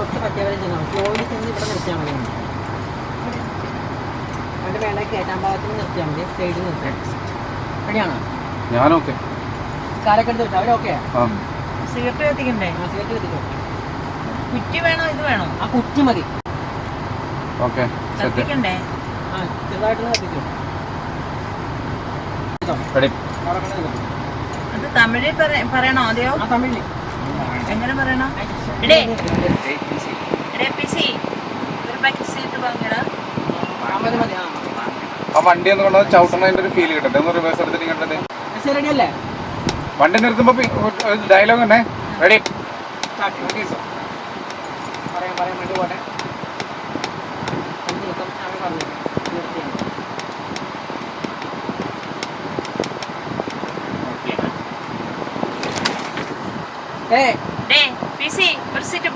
തൊട്ട് പറ്റിയവരെ ചെന്നാൽ ജോലി ചെന്ന് ഇവിടെ നിർത്തിയാൽ മതി. അവിടെ വേണ്ട കയറ്റാൻ ഭാഗത്തിന് നിർത്തിയാൽ മതി. സൈഡിൽ നിർത്താം റെഡിയാണോ? ഞാനോക്കെ. കാലൊക്കെ എടുത്ത് വെച്ചാൽ അവിടെ ഓക്കെ ആ. സിഗരറ്റ് കത്തിക്കണ്ടേ? ആ സിഗരറ്റ് കത്തിക്കോ. കുറ്റി വേണോ? ഇത് വേണോ? ആ കുറ്റി മതി. ഓക്കെ സെറ്റ് കത്തിക്കണ്ടേ? ആ ചെറുതായിട്ടൊന്ന് കത്തിക്കോ. അത് തമിഴിൽ പറ- പറയണോ അതെയോ തമിഴിൽ എങ്ങനെ പറയണോ എടേ എടേ പിസി ഒരു പാക്കറ്റ് സീറ്റ് വാങ്ങിയടാ ആ മതി മതി ആ. ആ വണ്ടി എന്ന് പറഞ്ഞാൽ ചവിട്ടണതിന്റെ ഒരു ഫീൽ കിട്ടട്ടെ? ഒന്ന് റിവേഴ്സ് എടുത്തിട്ട് കിട്ടട്ടെ ശരി അല്ലേ? വണ്ടി നിർത്തുമ്പോ ഡയലോഗ് തന്നെ. റെഡി ഡേ ഡേ പിസി ഒരു സീറ്റ്